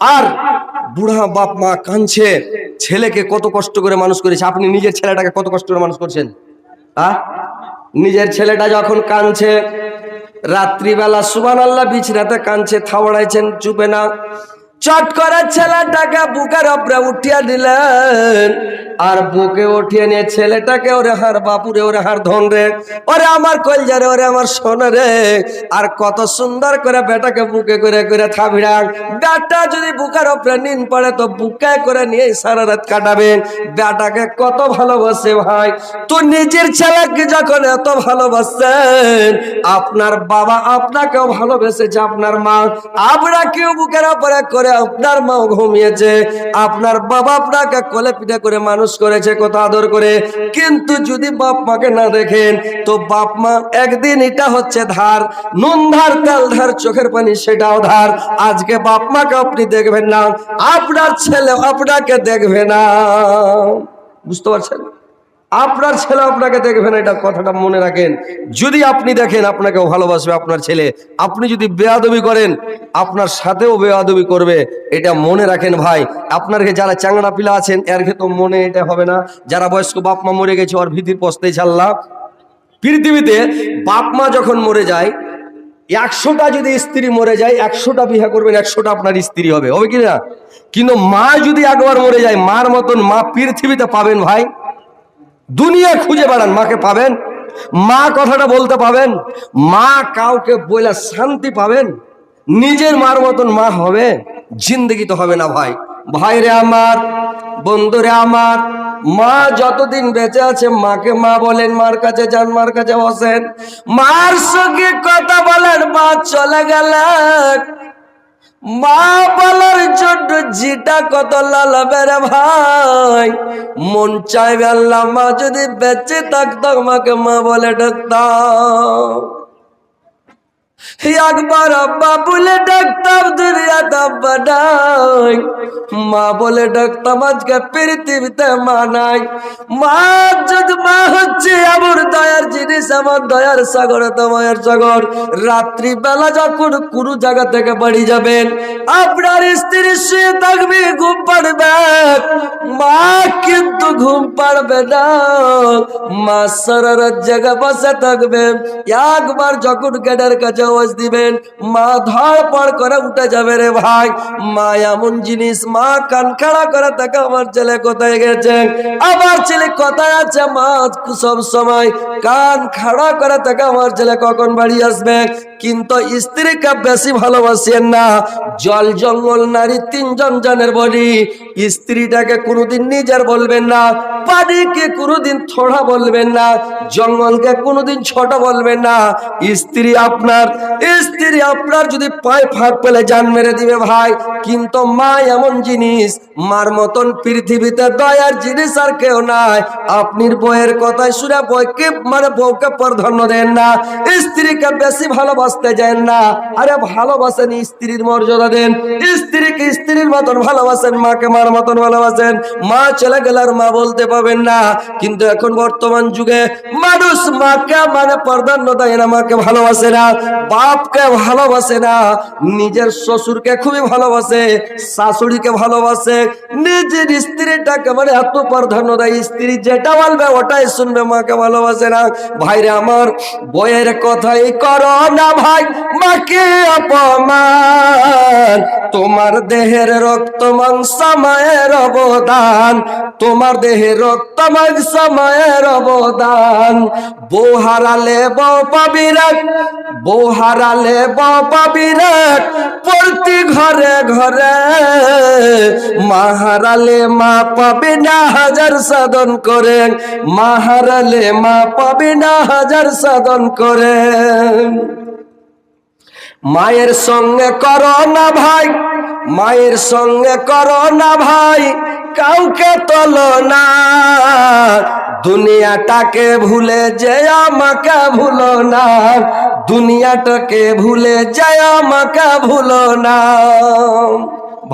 আর বুড়া বাপ মা কাঁদছে, ছেলেকে কত কষ্ট করে মানুষ করেছে? আপনি নিজের ছেলেটাকে কত কষ্ট করে মানুষ করছেন? হ্যাঁ নিজের ছেলেটা যখন কাঁদছে, রাত্রিবেলা সুবান আল্লাহ বিছনাতে কাঁদছে থাওড়াইছেন চুপে না। চট করে ছেলেটাকে বুকের ওপরে উঠিয়ে দিলেন। আর বুকে উঠিয়ে নিয়ে ছেলেটাকে, ওরে হার বাপুরে ওরে হার ধন রে, ওরে আমার কলজারে ওরে আমার সোনা রে। আর কত সুন্দর করে বেটাকে বুকে করে করে থাবিড়ান বেটা যদি বুকের ওপরে নিন পড়ে তো বুকে করে নিয়ে সারা রাত কাটাবেন। বেটাকে কত ভালোবাসে ভাই। তো নিজের ছেলেকে যখন এত ভালোবাসেন, আপনার বাবা আপনাকেও ভালোবেসেছে, আপনার মা। আপনাকেও বুকের ওপরে করে আপনার মাও ঘুমিয়েছে, আপনার বাবা আপনাকে কোলে পিঠে করে মানুষ করেছে কত আদর করে। কিন্তু যদি বাপ মাকে না দেখেন, তো বাপ মা একদিন এটা হচ্ছে ধার, নুন ধার, তেল ধার, চোখের পানি সেটাও ধার। আজকে বাপ মাকে আপনি দেখবেন না, আপনার ছেলে আপনাকে দেখবে না। বুঝতে পারছেন? আপনার ছেলে আপনাকে দেখবেন, এটা কথাটা মনে রাখেন। যদি আপনি দেখেন আপনাকেও ভালোবাসবে আপনার ছেলে, আপনি যদি বেয়াদবি করেন, আপনার সাথেও বেয়াদবি করবে, এটা মনে রাখেন ভাই। আপনারকে যারা চাংড়া পিলা আছেন, এর তো মনে এটা হবে না। যারা বয়স্ক বাপ মা মরে গেছে, ওর ভীতির পস্তেই ছাড়লাম। পৃথিবীতে বাপ মা যখন মরে যায়, একশোটা যদি স্ত্রী মরে যায়, একশোটা বিয়ে করবেন, একশোটা আপনার স্ত্রী হবে। হবে কি না কিন্তু মা যদি একবার মরে যায়, মার মতন মা পৃথিবীতে পাবেন ভাই। দুনিয়া খুঁজে বেড়ান, মাকে পাবেন, মা কথাটা বলতে পাবেন, মা কাউকে বলে শান্তি পাবেন, নিজের মার মতন মা হবে, জিন্দগি তো হবে না ভাই। ভাইরে আমার, বন্ধুরে আমার, মা যতদিন বেঁচে আছে, মাকে মা বলেন, মার কাছে যান, মার কাছে বসেন। মার সঙ্গে কথা বলেন, মা চলে গেলেন। মা বলার জন্য জিটা কত লালাবে রে ভাই। মন চাইবে আল্লাহ মা যদি বেঁচে থাকতো, আমাকে মা বলে ডাকতাম একবার আব্বা বলে নাই। মা বলে আজকে পৃথিবীতে মা যদি মা হচ্ছে আমার দয়ার জিনিস আমার দয়ার সাগর তোমার সাগর। যখন কোনো জায়গা থেকে বাড়ি যাবেন, আপনার স্ত্রী শুয়ে থাকবে, ঘুম পাড়বে। মা কিন্তু ঘুম পাড়বে না। মা সারা রাত জায়গা বসে থাকবে। একবার যখন গেটের কাছে আওয়াজ দিবেন, মা ধর পড় করে উঠে যাবে রে ভাই। মা এমন জিনিস, মা কান খাড়া করে থাকে আমার ছেলে কোথায় গেছে? আমার ছেলে কোথায় আছে মা? সব সময় কান খাড়া করে থাকে আমার ছেলে কখন বাড়ি আসবে? কিন্তু স্ত্রীকে বেশি ভালোবাসেন না। জল জঙ্গল, নারী, তিনজন জনের বলি। স্ত্রীটাকে কোনোদিন নিজের বলবেন না পানিকে কোনোদিন থোড়া বলবেন না, জঙ্গলকে কোনোদিন ছোট বলবেন না। স্ত্রী আপনার স্ত্রী আপনার যদি পায়ে ফাঁক পেলে জান মেরে দিবে ভাই। কিন্তু মা এমন জিনিস, মার মতন পৃথিবীতে দয়ার জিনিস আর কেউ নাই। আপনির বইয়ের কথায় শুনে বইকে মানে বউকে প্রাধান্য দেন না, স্ত্রীকে বেশি ভালোবাসতে যান না। আরে ভালোবাসেন স্ত্রীর মর্যাদা দেন। স্ত্রীকে স্ত্রীর মতন ভালোবাসেন, মাকে মার মতন ভালোবাসেন। মা চলে গেলে আর মা বলতে পাবেন না। কিন্তু এখন বর্তমান যুগে মানুষ মাকে মানে প্রাধান্য দেয় না, মাকে ভালোবাসে না। বাপকে ভালোবাসে না, নিজের শ্বশুরকে খুবই ভালোবাসে, শাশুড়িকে ভালোবাসে, নিজের স্ত্রীটাকে মানে এত প্রাধান্য দেয়, স্ত্রী যেটা বলবে ওটাই শুনবে, মাকে ভালোবাসে না। ভাইরে আমার বইয়ের কথাই করো না ভাই, মাকে অপমান। তোমার দেহের রক্ত মাংস মায়ের অবদান, তোমার দেহের রক্ত মাংস মায়ের অবদান। বউ হারালে বউ পাবি রে বউ হারালে রে প্রতি ঘরে ঘরে। মা হারালে মা পাবে না হাজার সাধন করে। মা হারালে মা পাবে না হাজার সাধন করে। মায়ের সঙ্গে করো না ভাই, মায়ের সঙ্গে করো না ভাই। কাউকে তোলো না। দুনিয়াটাকে ভুলে যে আমাকে ভুলো না। দুনিয়াটাকে ভুলে যে আমাকে ভুলো না।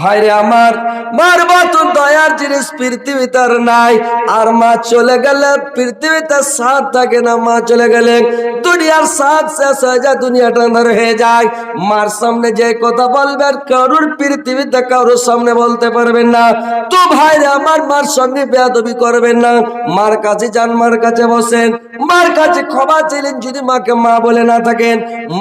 ভাইরে আমার মার মতো দয়ার জিনিস পৃথিবীতে আর নাই। আর মা চলে গেলে পৃথিবীতে সাথ থাকে না, মা চলে গেলে দুনিয়ার সাথ শেষ হয়ে যায়, দুনিয়াটা আন্ধার হয়ে যায়। মার সামনে যে কথা বলবেন কারুর পৃথিবীতে কারোর সামনে বলতে পারবেন না। তো ভাইরে আমার, মার সঙ্গে বেয়াদবি করবেন না। মার কাছে যান, মার কাছে বসেন। মার কাছে ক্ষমা চাইলেন যদি মাকে মা বলে না থাকেন,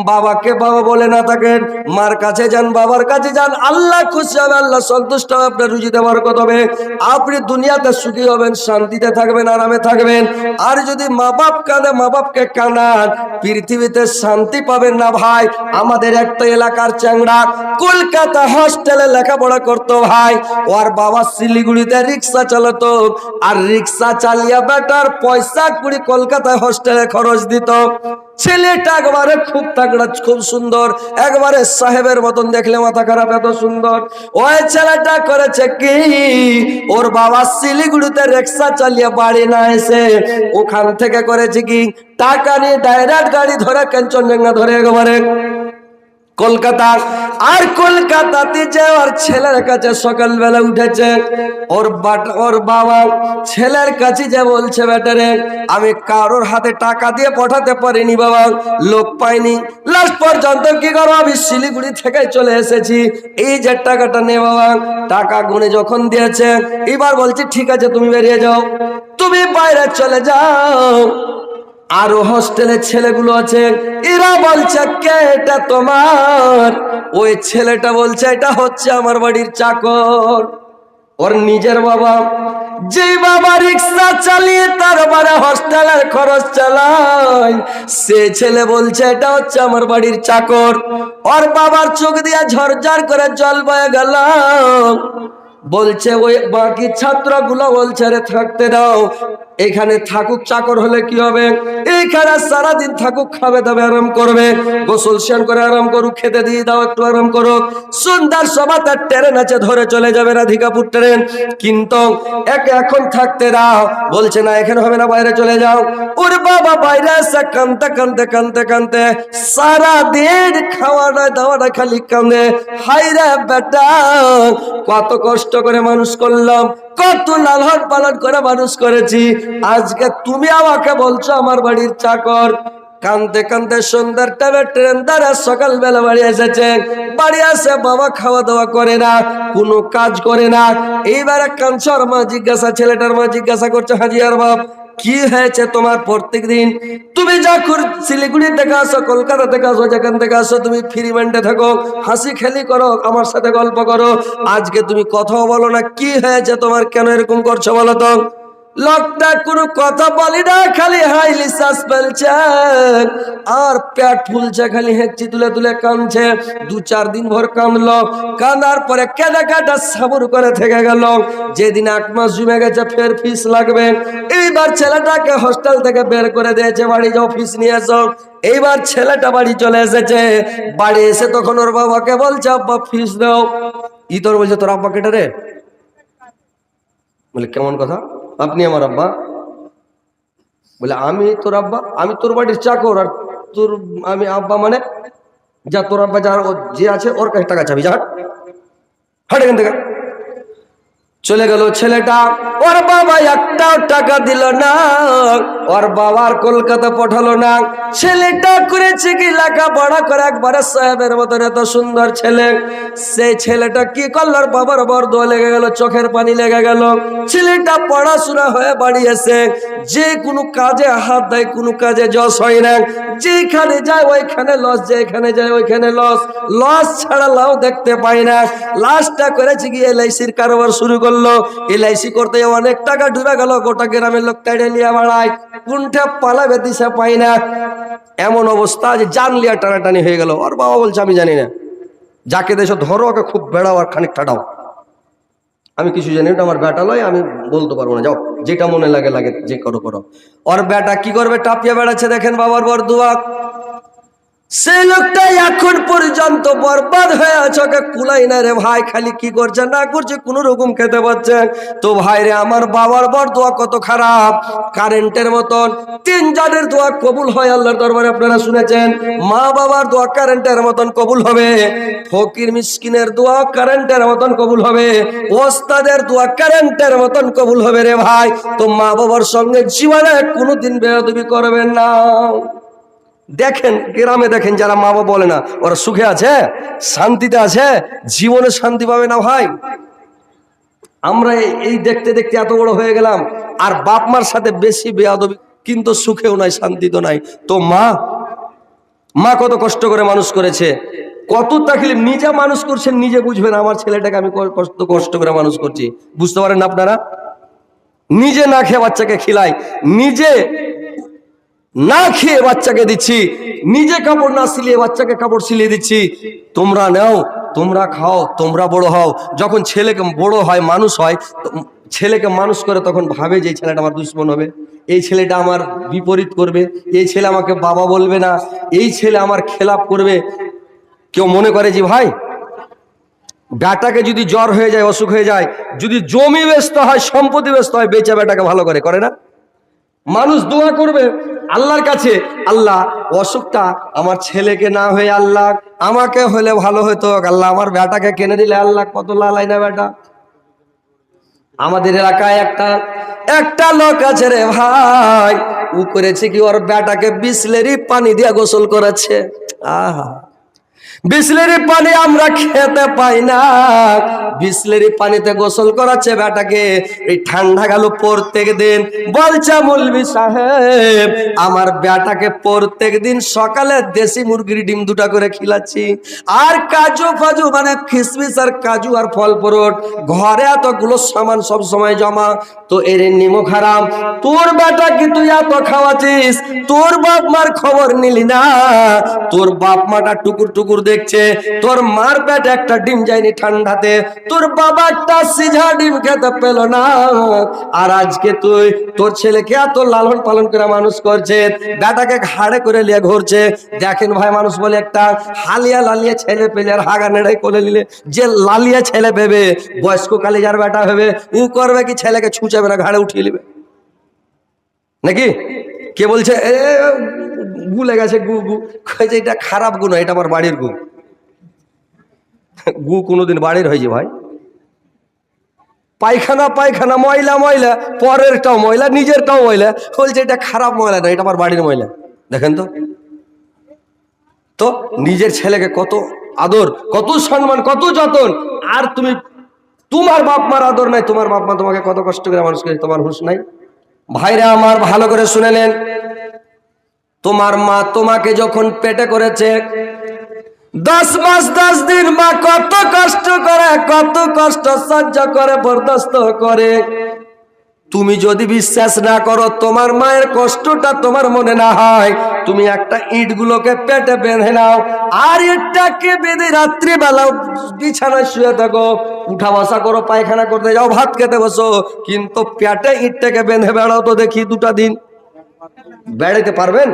বাবাকে বাবা বলে না থাকেন। মার কাছে যান, বাবার কাছে যান, আল্লাহ খুশি হবে আল্লাহ, সন্তুষ্ট হবে আপনার রুজি দেওয়ার কথা হবে। আপনি দুনিয়াতে সুখী হবেন, শান্তিতে থাকবেন, আরামে থাকবেন। আর যদি মা বাপ কাঁদে মা বাপকে কাঁদান, পৃথিবীতে শান্তি পাবেন না ভাই। আমাদের একটা এলাকার চ্যাংড়া, কলকাতা হস্টেলে লেখাপড়া করতো ভাই। ওর বাবা শিলিগুড়িতে রিক্সা চালাতো, আর রিক্সা চালিয়ে বেটার পয়সা কুড়ি কলকাতায় হস্টেলে খরচ দিত। ছেলেটা একবারে খুব তাগড়া, খুব সুন্দর। একবারে সাহেবের মতন দেখলে মাথা খারাপ, এত সুন্দর। ওই ছেলেটা করেছে কি? ওর বাবা শিলিগুড়িতে রিক্সা চালিয়ে বাড়ি না এসে ওখান থেকে করেছে কি? টাকা নিয়ে ডাইরেক্ট গাড়ি ধরে কাঞ্চনজঙ্ঘা ধরে একবারে কলকাতা। আর কলকাতাতে যে ওর ছেলের কাছে সকালবেলা উঠেছে, ওর বাট, ওর বাবা, ছেলের কাছে যে বলছে বেটারে আমি কারোর হাতে টাকা দিয়ে পাঠাতে পারিনি বাবা, লোক পাইনি। লাস্ট পর্যন্ত কি করো আমি শিলিগুড়ি থেকে চলে এসেছি। এই যে টাকাটা নে বাবা, টাকা গুনে যখন দিয়েছে, এবার বলছি, ঠিক আছে, তুমি বেরিয়ে যাও। তুমি বাইরে চলে যাও। আরও হোস্টেলের ছেলেগুলো আছে, এরা বলছে, কে এটা তোমার? ওই ছেলেটা বলছে, এটা হচ্ছে আমার বাড়ির চাকর। ওর নিজের বাবা যে বাবা রিক্সা চালিয়ে তার বাড়ি হোস্টেলের খরচ চালায়, সে ছেলে বলছে, এটা হচ্ছে আমার বাড়ির চাকর। ওর বাবার চোখ দিয়ে ঝরঝর করে জল বয়ে গেল। বলছে, ওই বাকি ছাত্রগুলো বলছে রে থাকতে দাও। এখানে থাকুক চাকর হলে কি হবে? এখানে সারাদিন থাকুক, খাবে দাবে, আরাম করবে। গোসল স্নান করে আরাম করুক, খেতে দিয়ে দাও, একটু আরাম করুক। সুন্দর সভা তার ট্রেন আছে ধরে চলে যাবে রাধিকাপুর ট্রেন। কিন্তু একে এখন থাকতে দাও। বলছে, না, এখানে হবে না, বাইরে চলে যাও। ওর বাবা, বাইরে এসে কানতে কানতে কানতে কানতে সারা দিন খাওয়াটা দাওয়াটা খালি কান্দে হাই রে বেটা, কত কষ্ট করে মানুষ করলাম, কত লালন পালন করে মানুষ করেছি। আজকে তুমি আমাকে বলছো আমার বাড়ির চাকর। কানতে কানতে সন্ধ্যার টাইমে ট্রেন দ্বারা সকালবেলা বাড়ি এসেছে। বাড়ি আসে বাবা খাওয়া দাওয়া করে না, কোনো কাজ করে না। এইবারে কাঞ্চর মা জিজ্ঞাসা, ছেলেটার মা জিজ্ঞাসা করছে হাজিয়ার বাপ, কি হয়েছে তোমার প্রত্যেক দিন? তুমি যখন শিলিগুড়ি থেকে আসো, কলকাতা থেকে আসো, যেখান থেকে আসো, তুমি ফ্রি মাইন্ডে থাকো, হাসি খেলি করো, আমার সাথে গল্প করো। আজকে তুমি কথাও বলো না, কি হয়েছে তোমার, কেন এরকম করছ বলো তো? লোকটা কোনো কথা বলি না, খালি হাই নিঃশ্বাস ফেলছে আর পেট ফুলছে, খালি হেঁচি তুলে তুলে কাঁদছে। দু চার দিন ভর কাঁদলো, কাঁদার পরে কেঁদে কাটা সাবুর করে থেকে গেল। যেদিন এক মাস জমে গেছে, ফের ফিস লাগবে। এইবার ছেলেটাকে হোস্টেল থেকে বের করে দিয়েছে, বাড়ি যাও, ফিস নিয়ে এসো। এইবার ছেলেটা বাড়ি চলে এসেছে। বাড়ি এসে তখন ওর বাবাকে বলছে, আব্বা, ফিস দাও। ই তোর বলছে, তোর আব্বা কেটে রে বলে, কেমন কথা? আপনি আমার আব্বা। বলে, আমি তোর আব্বা? আমি তোর বাড়ির চাকর, আর তোর, আমি আব্বা মানে যা তোর আব্বা, যার যে আছে, ওর কাছে টাকা চাবি, যা। হাট এখান থেকে। চলে গেল ছেলেটা। ওর বাবা একটাও টাকা দিল না। ওর বাবার কলকাতা পাঠালো না। ছেলেটা করেছে কি লেখাপড়া করে একবারে সাহেবের মতন এত সুন্দর ছেলে। সেই ছেলেটা কি করল? বাবার বর দোয়া লেগে গেল, চোখের পানি লেগে গেল। ছেলেটা পড়াশোনা হয়ে বাড়ি এসে যে কোনো কাজে হাত দেয়, কোনো কাজে যশ হয় না। যেখানে যায় ওইখানে লস যেখানে যায় ওইখানে লস লস ছাড়া লাও দেখতে পাই না। লাস্টটা করেছে গিয়ে এলআইসির কারবার শুরু করল। এলআইসি করতে অনেক টাকা ডুবে গেল গোটা গ্রামের লোক তাইড়ে নিয়ে বাড়ায়। কোনটা পালাবে দিশা পাই না। এমন অবস্থা যে জান লিয়া টানাটানি হয়ে গেল। আর বাবা বলছে আমি জানি না। যাকে দেশে ধরো ওকে খুব বেড়াও আর খানিক ঠাটাও আমি কিছু জানি না, আমার বেটা লয় আমি বলতে পারব না। যাও যেটা মনে লাগে লাগে যে করো করো। ওর বেটা কি করবে? টাপিয়া বেড়াচ্ছে দেখেন বাবার বর দুয়া সেই লোকটা এখন পর্যন্ত বরবাদ হয়ে আছে, ওকে কুলাই না রে ভাই, খালি কি করছে? না করছে, কোন রকম খেতে পাচ্ছে। তো ভাই রে, আমার বাবার বর দোয়া কত খারাপ। কারেন্টের মতন। তিনজনের দোয়া কবুল হয় আল্লাহর দরবারে, আপনারা শুনেছেন? মা বাবার দোয়া কারেন্টের মতন কবুল হবে। ফকির মিসকিনের দোয়া কারেন্টের মতন কবুল হবে। ওস্তাদের দোয়া কারেন্টের মতন কবুল হবে রে ভাই। তো মা বাবার সঙ্গে জীবনে কোনোদিন বেয়াদবি করবেন না। দেখেন, গ্রামে দেখেন যারা মা বাবা বলে না, ওরা সুখে আছে? শান্তিতে আছে? জীবনে শান্তি পাবে না ভাই? আমরা এই- দেখতে দেখতে এত বড় হয়ে গেলাম, আর বাপ মার সাথে বেশি বেয়াদবি, কিন্তু সুখেও নাই, শান্তিতে নাই। তো মা মা কত কষ্ট করে মানুষ করেছে, কত তাকলিফ নিজে মানুষ করছেন নিজে বুঝবেন আমার ছেলেটাকে আমি কষ্ট কষ্ট করে মানুষ করছি। বুঝতে পারেন আপনারা? নিজে না খেয়ে বাচ্চাকে খিলাই, নিজে না খেয়ে বাচ্চাকে দিচ্ছি, নিজে কাপড় না সিলিয়ে বাচ্চাকে কাপড় সিলিয়ে দিচ্ছি। তোমরা নাও, তোমরা খাও, তোমরা বড় হও। যখন ছেলেকে বড় হয়, মানুষ হয় ছেলেকে মানুষ করে তখন ভাবে যে ছেলেটা আমার দুশ্মন হবে। এই ছেলেটা আমার বিপরীত করবে। এই ছেলে আমাকে বাবা বলবে না। এই ছেলে আমার খেলাপ করবে। কেউ মনে করে যে, ভাই বেটাকে যদি জ্বর হয়ে যায়, অসুখ হয়ে যায়, যদি জমি ব্যস্ত হয়, সম্পত্তি ব্যস্ত হয় বেচা বেটাকে ভালো করে করে না? মানুষ দোয়া করবে। আল্লাহর কাছে, আল্লাহ, অসুখটা আমার ছেলেকে না হয়ে আল্লাহ, আমাকে হলে ভালো হতো। আল্লাহ আমার বেটাকে কেনে দিলে, আল্লাহ কত লালাই না বেটা। আমাদের এলাকায় একটা একটা লোক আছে রে ভাই। ও করেছে কি, ওর বেটাকে বিসলেরি পানি দিয়ে গোসল করেছে আহা। বিসলেরি পানি আমরা খেতে পাই না। বিসলেরি পানিতে গোসল করাচ্ছে বেটাকে। এই ঠান্ডা গেল প্রত্যেক দিন বলছে মুলবি সাহেব, আমার বেটাকে প্রত্যেক দিন সকালে দেশি মুরগির ডিম দুটা করে খিলাচ্ছি। আর কাজু ফাজু মানে খিসমিস আর কাজু আর ফল ফরট ঘরে এতগুলো সামান সব সময় জমা। তো এর নিমো খারাপ তোর বেটা কি তুই এত খাওয়াছিস তোর বাপ মার খবর নিলি না। তোর বাপ মাটা টুকুর টুকুর দেখছে, তোর মার পেটে একটা ডিম যায়নি ঠান্ডাতে, তোর বাবা একটা সিঝা ডিম খেতে পেল না। আর আজকে তুই, তোর ছেলেকে এত লালন পালন করে মানুষ করছে, বেটাকে ঘাড়ে করে নিয়ে ঘুরছে। দেখেন ভাই, মানুষ বলে একটা হালিয়া লালিয়া ছেলে পেলে আর হাগা নেড়াই করে নিলে, যে লালিয়া ছেলে পেবে বয়স্ক কালে যার বেটা হবে ও করবে কি ছেলেকে ছুঁচাবে না ঘাড়ে উঠিয়ে নেবে? নাকি? কে বলছে, এ গু লেগেছে, গু গু। কয়েছে, এটা খারাপ গু নয়, এটা আমার বাড়ির গু। গু কোনোদিন বাড়ির হয়েছে ভাই। পায়খানা পায়খানা, ময়লা ময়লা, পরেরটাও ময়লা, নিজেরটাও ময়লা। বলছে, এটা খারাপ ময়লা না এটা আমার বাড়ির ময়লা। দেখেন তো। তো নিজের ছেলেকে কত আদর, কত সম্মান, কত যতন, আর তুমি, তোমার বাপ মার আদর নাই, তোমার বাপ মা তোমাকে কত কষ্ট করে মানুষ করে, তোমার হুঁশ নাই। ভাইরা আমার ভালো করে শুনে নেন। তোমার মা তোমাকে যখন পেটে করেছে, দশ মাস, দশ দিন মা কত কষ্ট করে, কত কষ্ট সহ্য করে, বরদাস্ত করে। তুমি যদি বিশ্বাস না করো, তোমার মায়ের কষ্টটা তোমার মনে না হয়। তুমি একটা ইট গুলোকে পেটে বেঁধে নাও, আর ইটটাকে বেঁধে রাত্রিবেলা বিছানায় শুয়ে থাকো। উঠা বসা করো, পায়খানা করতে যাও, ভাত খেতে বসো। কিন্তু পেটে ইটটাকে বেঁধে বেড়াও তো দেখি দুটা দিন। বেড়াতে পারবেন?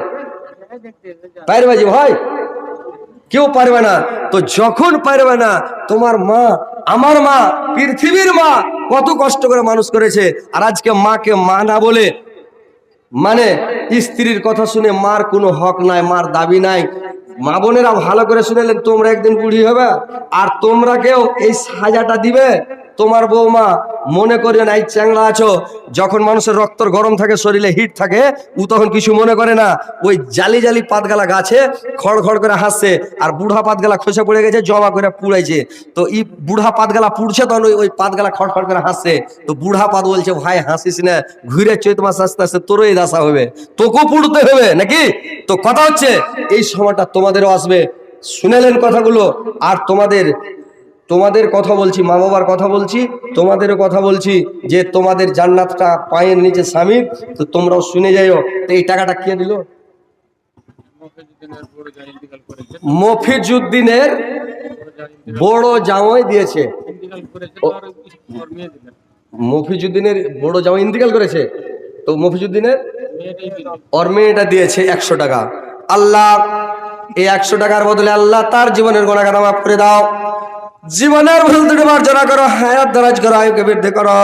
পারবে জি ভাই কেউ পারবে না। তো যখন পারবে না, তোমার মা, আমার মা, পৃথিবীর মা, কত কষ্ট করে মানুষ করেছে। আর আজকে মাকে মা না বলে মানে স্ত্রীর কথা শুনে মার কোনো হক নাই, মার দাবি নাই। মা বোনেরা ভালো করে শুনেলেন তোমরা একদিন বুড়ি হবে, আর তোমরা কেউ এই সাজাটা দিবে। তোমার বৌমা মনে করিও না, এই চ্যাংড়া আছো। যখন মানুষের রক্তর গরম থাকে, শরীরে হিট থাকে ও তখন কিছু মনে করে না। ওই জালি জালি পাতগালা গাছে খড় খড় করে হাসছে, আর বুড়া পাতগালা খসে পড়ে গেছে, জমা করে পুড়াইছে। তো এই বুড়া পাতগালা পুড়ছে তখন ওই ওই পাতগালা খড় খড় করে হাসছে। তো বুড়া পাত বলছে, ভাই, হাসিস না, ঘুরে চৈত মাস আস্তে আস্তে তোরও এই দাসা হবে। তোকেও পুড়তে হবে, নাকি? তো কথা হচ্ছে, এই সময়টা তোমাদেরও আসবে। শুনেলেন কথাগুলো, আর তোমাদের তোমাদের কথা বলছি, মা বাবার কথা বলছি, তোমাদেরও কথা বলছি যে তোমাদের জান্নাতটা পায়ের নিচে স্বামীর তো তোমরাও শুনে যাইও। তো এই টাকাটা কে দিল? মফিজুদ্দিনের বড় জামাই দিয়েছে। মফিজুদ্দিনের বড় জামাই ইন্তিকাল করেছে? তো মফিজুদ্দিনের? ওর মেয়েটা দিয়েছে একশো টাকা। আল্লাহ, এই একশো টাকার বদলে আল্লাহ তার জীবনের গোনাগানা মাফ করে দাও। জীবনের ভুল ত্রুটি মার্জনা করো, হায়াত দারাজ করো, আয়ুকে বৃদ্ধি করো।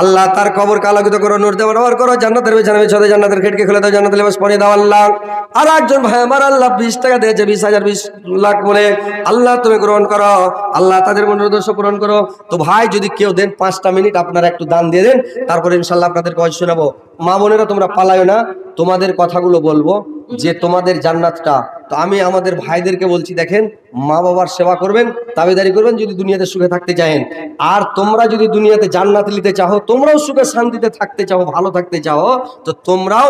আল্লাহ তার কবর কালাকিত করো, নূর দেওয়ার ব্যবহার করো, জান্নাতের বিছানা বিছাদে জান্নাতের খিড়কি খুলে দাও, জান্নাতের লেবাস পরিয়ে দাও আল্লাহ। আর একজন ভাই, আমার আল্লাহ বিশ টাকা দিয়েছে, বিশ হাজার, বিশ লাখ বলে। আল্লাহ তুমি গ্রহণ করো, আল্লাহ তাদের মনোদর্শ পূরণ করো। তো ভাই, যদি কেউ দেন পাঁচটা মিনিট, আপনারা একটু দান দিয়ে দেন, তারপরে ইনশাল্লাহ আপনাদের কয় শোনাবো। মা বোনেরা তোমরা পালায় না, তোমাদের কথাগুলো বলব। যে তোমাদের জান্নাতটা, তো আমি আমাদের ভাইদেরকে বলছি, দেখেন, মা বাবার সেবা করবেন, তাবেদারি করবেন, যদি দুনিয়াতে সুখে থাকতে চাহেন। আর তোমরা যদি দুনিয়াতে জান্নাত নিতে চাও তোমরাও সুখে শান্তিতে থাকতে চাও ভালো থাকতে চাও তো তোমরাও,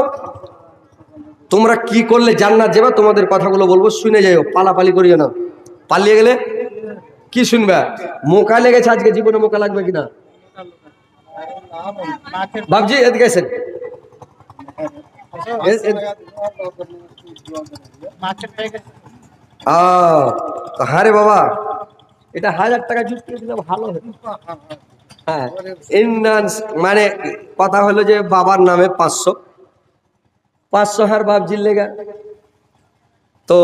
তোমরা কি করলে জান্নাত যাবে, তোমাদের কথাগুলো বলব, শুনে যাইও, পালাপালি করিও না। পালিয়ে গেলে কি শুনবে? মোকা লেগেছে আজকে জীবনে মোকা লাগবে কিনা? বাবজি এদিকে হ্যাঁ রে বাবা। এটা হাজার টাকা জুট করে দিলে ভালো হতো। হ্যাঁ মানে কথা হলো যে বাবার নামে পাঁচশো। পাঁচশো হার বাবজির লেগা। তো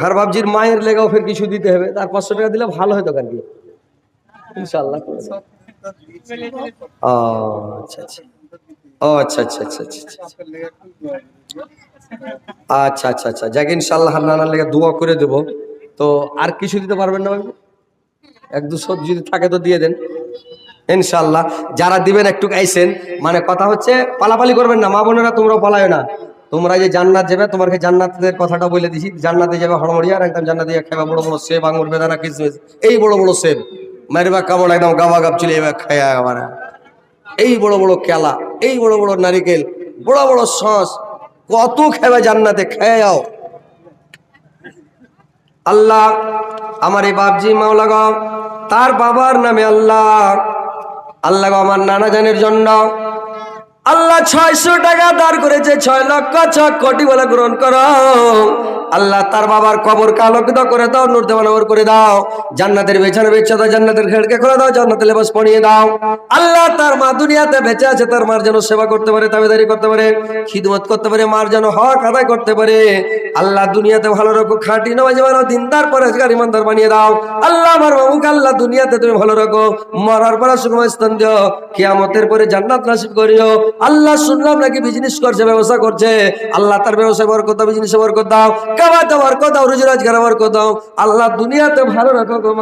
হার বাবজির মায়ের লেগাও ফের কিছু দিতে হবে। তার পাঁচশো টাকা দিলে ভালো হতো কার কি ইনশাল্লাহ আচ্ছা আচ্ছা। ও আচ্ছা আচ্ছা আচ্ছা আচ্ছা আচ্ছা আচ্ছা। আচ্ছা যাক ইনশাল্লাহ নানার লেগে দোয়া করে দেব। তো আর কিছু দিতে পারবেন না এক দুশো যদি থাকে তো দিয়ে দেন। ইনশাল্লাহ যারা দিবেন একটু আইসেন মানে কথা হচ্ছে, পালাপালি করবেন না। মা বোনেরা তোমরা পালায় না। তোমরা যে জান্নাত যাবে তোমাকে জান্নাতের কথাটা বলে দিছি। জান্নাতে যাবে হড়মড়িয়া, আর একদম জান্নাতে খাবা বড় বড় সেব, আঙুর বেদানা কিসমিস এই বড় বড় সেব মারবা কামড় একদম গাবা গাব চলে যাবে খায়া এই বড় বড় কেলা এই বড় বড় নারিকেল, বড় বড় সস, কত খাবে জান্নাতে, খেয়ে যাও। আল্লাহ আমার এই বাপজি মাওলা গো, তার বাবার নামে আল্লাহ আল্লাহ আমার নানা জানের জন্য, আল্লাহ ছয়শো টাকা দাঁড় করেছে, ছয় লক্ষ ছ কোটি বলে গ্রহণ করো। আল্লাহ তার বাবার কবর কালকিত করে দাও, নূর দেওয়ানগর করে দাও। জান্নাতের বেছানা বেচা দাও, জান্নাতের খেড়কে করে দাও জান্নাতের লেবাস পরিয়ে দাও। আল্লাহ তার মা দুনিয়াতে বেঁচে আছে, তার মার যেন সেবা করতে পারে, তাবেদারি করতে পারে, খিদমত করতে পারে, মার যেন হক আদায় করতে পারে। আল্লাহ দুনিয়াতে ভালো রাখো খাঁটি নয় যেমন দিনদার পরে ইমানদার বানিয়ে দাও। আল্লাহ আমার বাবুকে আল্লাহ দুনিয়াতে তুমি ভালো রাখো মরার পরে সুখময় স্থান দিও, কিয়ামতের পরে জান্নাত নাসিব করিও। আল্লাহ শুনলাম নাকি বিজনেস করছে, ব্যবসা করছে? আল্লাহ তার ব্যবসায় বরকত বিজনেসে বরকত দাও। ভালো রাখো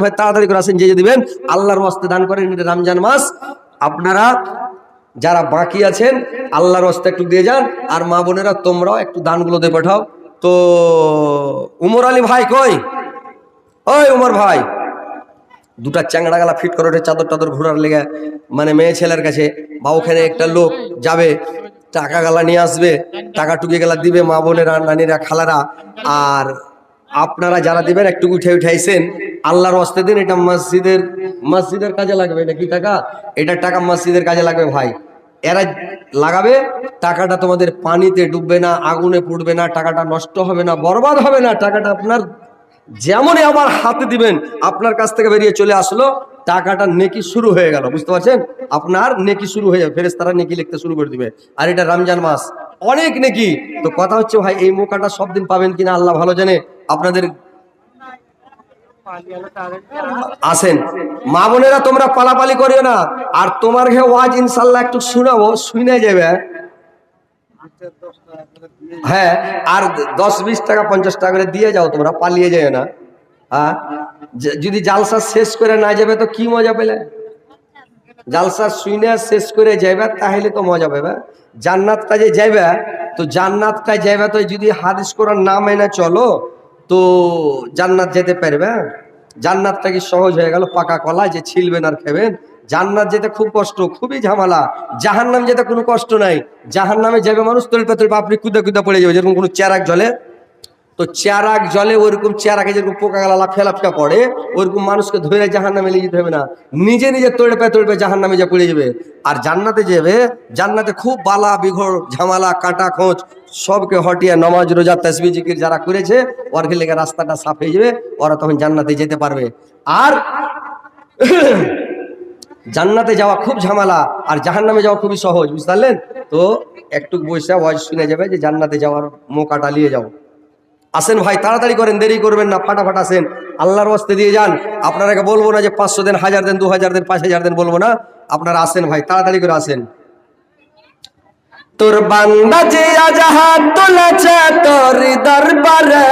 ভাই, তাড়াতাড়ি করে আসেন দিবেন। আল্লাহর ওয়াস্তে দান করেন মাস। আপনারা যারা বাকি আছেন, আল্লাহর ওয়াস্তে একটু দিয়ে যান। আর মা বোনেরা, তোমরাও একটু দানগুলো দিয়ে পাঠাও। তো, উমর আলী ভাই কই? ওই উমর ভাই। দুটা চ্যাংড়া গালা ফিট করে ওঠে চাদর টাদর ঘোরার লেগে। মানে মেয়ে ছেলের কাছে বা ওখানে একটা লোক যাবে। টাকা গালা নিয়ে আসবে, টাকা টুকে গেলা দিবে মা বোনেরা নানিরা, খালারা। আর আপনারা যারা দিবেন, একটু উঠে উঠাইছেন, আল্লাহর অস্তে দিন, এটা মসজিদের মসজিদের কাজে লাগবে, এটা কি টাকা? এটা টাকা মসজিদের কাজে লাগবে ভাই। এরা লাগাবে, টাকাটা তোমাদের পানিতে ডুববে না, আগুনে পুড়বে না, টাকাটা নষ্ট হবে না, বরবাদ হবে না, টাকাটা আপনার যেমনই আবার হাতে দিবেন, আপনার কাছ থেকে বেরিয়ে চলে আসলো। টাকাটা নেকি শুরু হয়ে গেল, বুঝতে পারছেন? আপনার নেকি শুরু হয়ে যাবে ফেরেস্তারা নেকি লিখতে শুরু করে দিবে। আর এটা রমজান মাস, অনেক নেকি। তো কথা হচ্ছে ভাই, এই মোকাটা সব দিন পাবেন কিনা আল্লাহ ভালো জানে। আপনাদের আসেন। মা বোনেরা, তোমরা পালাপালি করিও না। আর তোমার ঘে ওয়াজ ইনশাল্লাহ একটু শুনাবো শুনে যাবে। হ্যাঁ আর দশ বিশ টাকা, পঞ্চাশ টাকা করে দিয়ে যাও তোমরা, পালিয়ে যাও না। হ্যাঁ যদি জালসা শেষ করে না যাবে তো কি মজা পেলে? জালসা শুনে শেষ করে যাবে তাহলে তো মজা পাবে জান্নাতটা যে যাবে তো জান্নাতটা যাবে তো যদি হাদিস করার না মেনে চলো, তো জান্নাত যেতে পারবে জান্নাতটা কি সহজ হয়ে গেল? পাকা কলা, যে ছিলবেন আর খাবেন। জান্নাত যেতে খুব কষ্ট, খুবই ঝামেলা। জাহান্নাম যেতে কোনো কষ্ট নাই। জাহান্নামে যাবে মানুষ তলপে তলপে আপনি কুদা কুদে পড়ে যাবে, যেরকম কোনো চেরাক জলে। তো চেরাক জলে ওরকম চেরাকে যেরকম পোকা গালা লাফিয়া পড়ে ওরকম মানুষকে ধরে জাহান নামে নিয়ে যেতে হবে না। নিজে নিজে তড়ে পে তড়ে জাহান নামে যা পড়ে যাবে। আর জান্নাতে যাবে, জান্নাতে খুব বালা, বিঘর, ঝামালা, কাঁটা খোঁচ সবকে হটিয়ে নমাজ, রোজা, তসবি, জিকির যারা করেছে ওর লেগে রাস্তাটা সাফ হয়ে যাবে, ওরা তখন জান্নাতে যেতে পারবে। আর জান্নাতে যাওয়া খুব ঝামেলা, আর জাহান্নামে যাওয়া খুবই সহজ, বুঝতে পারলেন? তো একটু বসে ওয়াজ শুনে যাবে যে জান্নাতে যাওয়ার মোকাটা নিয়ে যাও। আসেন ভাই, তাড়াতাড়ি করেন, দেরি করবেন না, ফাটাফাট আসেন। আল্লাহর বস্তে দিয়ে যান। আপনারাকে বলব না যে পাঁচশো দেন, হাজার দেন, দু হাজার দেন, পাঁচ হাজার দেন বলব না। আপনারা আসেন ভাই, তাড়াতাড়ি করে আসেন। তোর বান্দা যে আজ হাত তুলেছে তোর দরবারে,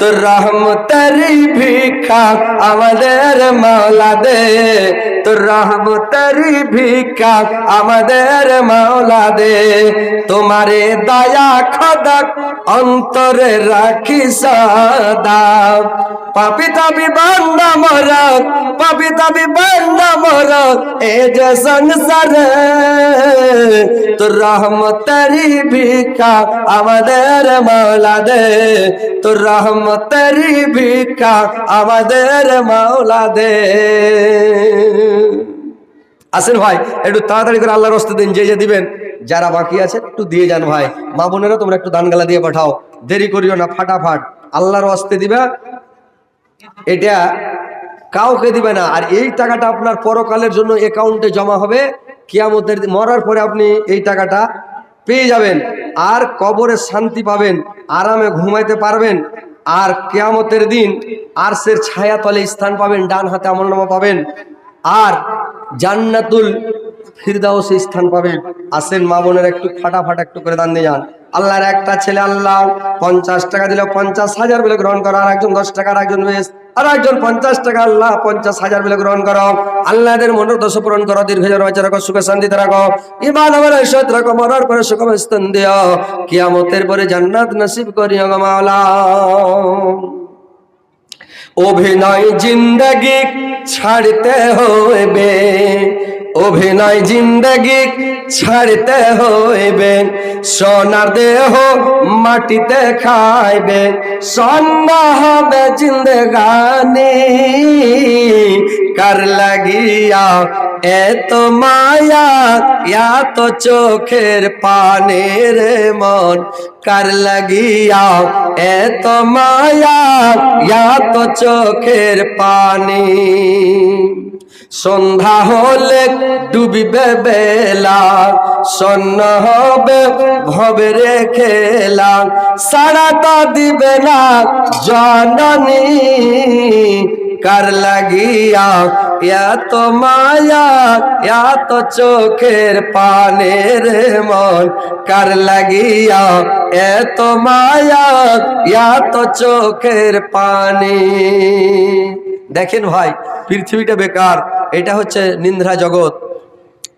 তোর রহমতেরই ভিক্ষা আমাদের মাওলা দে তোর রহমতেরই ভিক্ষা আমাদের মাওলা দে তোমারে দয়া খদক অন্তরে রাখি সদা। পাপি তাবি বান্দা মরক পাপি তাবি বান্দা মরক এ যে সংসারে তোর রহমতেরই ভিক্ষা আমাদের মাওলা দে তোর রহমতেরই ভিক্ষা আমাদের মাওলা দে আসেন ভাই, একটু তাড়াতাড়ি করে আল্লাহর রস্তে দিন, যে যে দিবেন। যারা বাকি আছে, একটু দিয়ে যান ভাই। মা বোনেরা, তোমরা একটু দান গালা দিয়ে পাঠাও। দেরি করিও না, ফাটাফাট। আল্লাহর রস্তে দিবা। এটা কাউকে দিবে না। আর এই টাকাটা আপনার পরকালের জন্য অ্যাকাউন্টে জমা হবে। কিয়ামতের মরার পরে আপনি এই টাকাটা পেয়ে যাবেন। আর কবরে শান্তি পাবেন, আরামে ঘুমাইতে পারবেন। আর কেয়ামতের দিন আরশের ছায়া তলে স্থান পাবেন, ডান হাতে আমলনামা পাবেন। আর জান্নাতুল ফিরদাও সে স্থান পাবেন। আসেন মা বোনের একটু ফাটাফাটা একটু করে দান দিয়ে যান। আল্লাহর একটা ছেলে আল্লাহ, পঞ্চাশ টাকা দিল পঞ্চাশ হাজার বলে গ্রহণ করো আর একজন দশ টাকা আর একজন বেশ আর একজন পঞ্চাশ টাকা, আল্লাহ পঞ্চাশ হাজার বলে গ্রহণ করো। আল্লাহদের মনের দোষ পূরণ করো, দীর্ঘ রাখো, সুখে শান্তিতে রাখো। ইমান রাখো, মরার পরে সুখ স্থান দিও। কিয়ামতের পরে জান্নাত নসিব করিও গো মাওলা। অভিনয় জিন্দগি ছাড়তে হইবে অভিনয় জিন্দগি ছাড়তে হইবে সোনার দেহ মাটিতে খাইবে সন্ধ্যা হবে জিন্দগানি। কার লাগিয়া এত মায়া, এত চোখের পানের মন। কার লাগিয়া এত মায়া, এত চোখের পানি। সন্ধ্যা হলে ডুবিবে বেলা সন্ন হবে ভবে রেখেলা সারা তো দিবে না জননী। কার লাগিয়া এত মায়া, এত চোখের পানের মন। কার লাগিয়া এত মায়া, এত চোখের পানি। দেখেন ভাই, পৃথিবীটা বেকার। এটা হচ্ছে নিন্দ্রা জগৎ।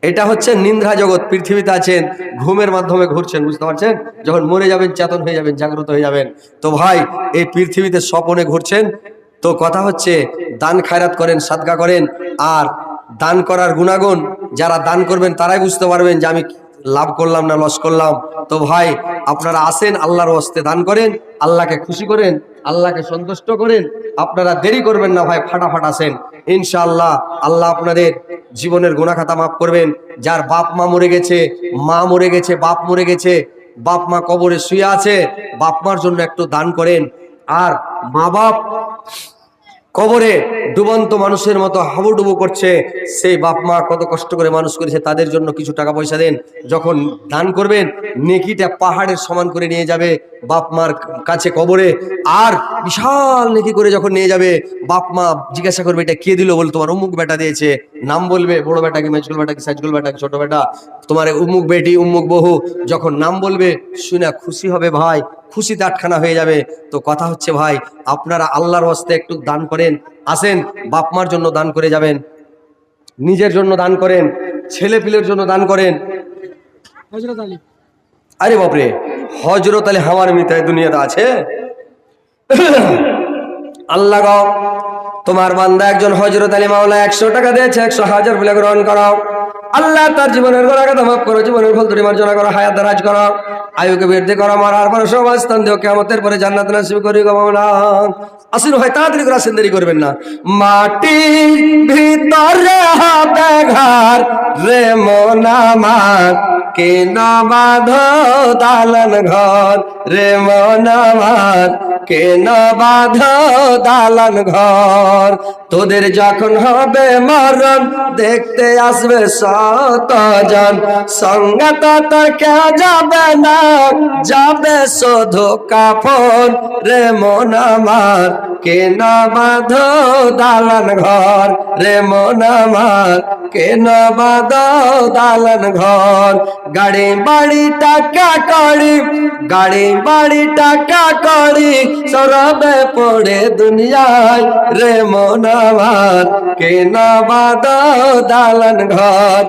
এটা হচ্ছে নিন্দ্রা জগৎ। পৃথিবীতে আছেন, ঘুমের মাধ্যমে ঘুরছেন, বুঝতে পারছেন? যখন মরে যাবেন, চেতন হয়ে যাবেন, জাগ্রত হয়ে যাবেন। তো ভাই, এই পৃথিবীতে স্বপনে ঘুরছেন। তো কথা হচ্ছে, দান খায়রাত করেন, সাদগা করেন। আর দান করার গুণাগুণ, যারা দান করবেন, তারাই বুঝতে পারবেন যে আমি লাভ করলাম না লস করলাম। তো ভাই, আপনারা আসেন, আল্লাহর হস্তে দান করেন, আল্লাহকে খুশি করেন। আল্লাহকে সন্তুষ্ট করেন, আপনারা দেরি করবেন না ভাই, ফাটাফাট আসেন ইনশাআল্লাহ, আল্লাহ আপনাদের জীবনের গুণাখাতা মাফ করবেন। যার বাপ মা মরে গেছে, মা মরে গেছে, বাপ মরে গেছে, বাপ মা কবরে শুয়ে আছে, বাপ মার জন্য একটু দান করেন। আর মা বাপ কবরে ডুবন্ত মানুষের মতো হাবুডুবু করছে, সেই বাপ মা কত কষ্ট করে মানুষ করেছে, তাদের জন্য কিছু টাকা পয়সা দেন, যখন দান করবেন, নেকিটা পাহাড়ের সমান করে নিয়ে যাবে, বাপ মার কাছে কবরে, আর বিশাল নেকি করে যখন নিয়ে যাবে, বাপ মা জিজ্ঞাসা করবে, এটা কে দিল বলে, তোমার অমুক বেটা দিয়েছে, নাম বলবে, বড় বেটাকে মেজগুল বেটা কি সাজগুল বেটা কি, ছোট বেটা, তোমার উমুক বেটি উমুক বহু যখন নাম বলবে, শুনে খুশি হবে ভাই খুশিতে আটখানা হয়ে যাবে। তো কথা হচ্ছে ভাই আপনারা আল্লাহর হস্তে একটু দান করেন আসেন বাপ মার জন্য দান করে যাবেন নিজের জন্য দান করেন ছেলে পিলের জন্য দান করেন। আরে বাপরে হজরত আলী হামার মিতায় দুনিয়াতে আছে? আল্লাহ তোমার বান্দা একজন হজরত আলী মাওলা একশো টাকা দিয়েছে একশো হাজার বলে গ্রহণ করো আল্লাহ তার জীবনের গোড়া কথা মাফ করো, জীবনের ভুল তুমি মার্জনা করো, হায়াত দারাজ করো, আয়ুকে বৃদ্ধি করো, মারার পরে সব স্থান দিও কেমতের পরে জান্নাত নাসিব করি গমনা আসিন হয় তাড়াতাড়ি করে আসেন, দেরি করবেন না। মাটি ভিতরে ঘর রে মন আমার। কে না বাঁধ দালান ঘর? রে মন আমার। কে না বাঁধ দালান ঘর? তোদের যখন হবে মরণ, দেখতে আসবে শতজন সঙ্গে তো তোর কেউ যাবে না, যাবে শুধু কাফন। রে মন আমার। কে না বাঁধ দালান ঘর? রে মন কে না বাঁধ দালান ঘর? গাড়ি বাড়ি টাকা করি, গাড়ি বাড়ি টাকা করি, সরবে পড়ে দুনিয়ায় রে মন আমার। কে না বাঁধ দালান ঘর?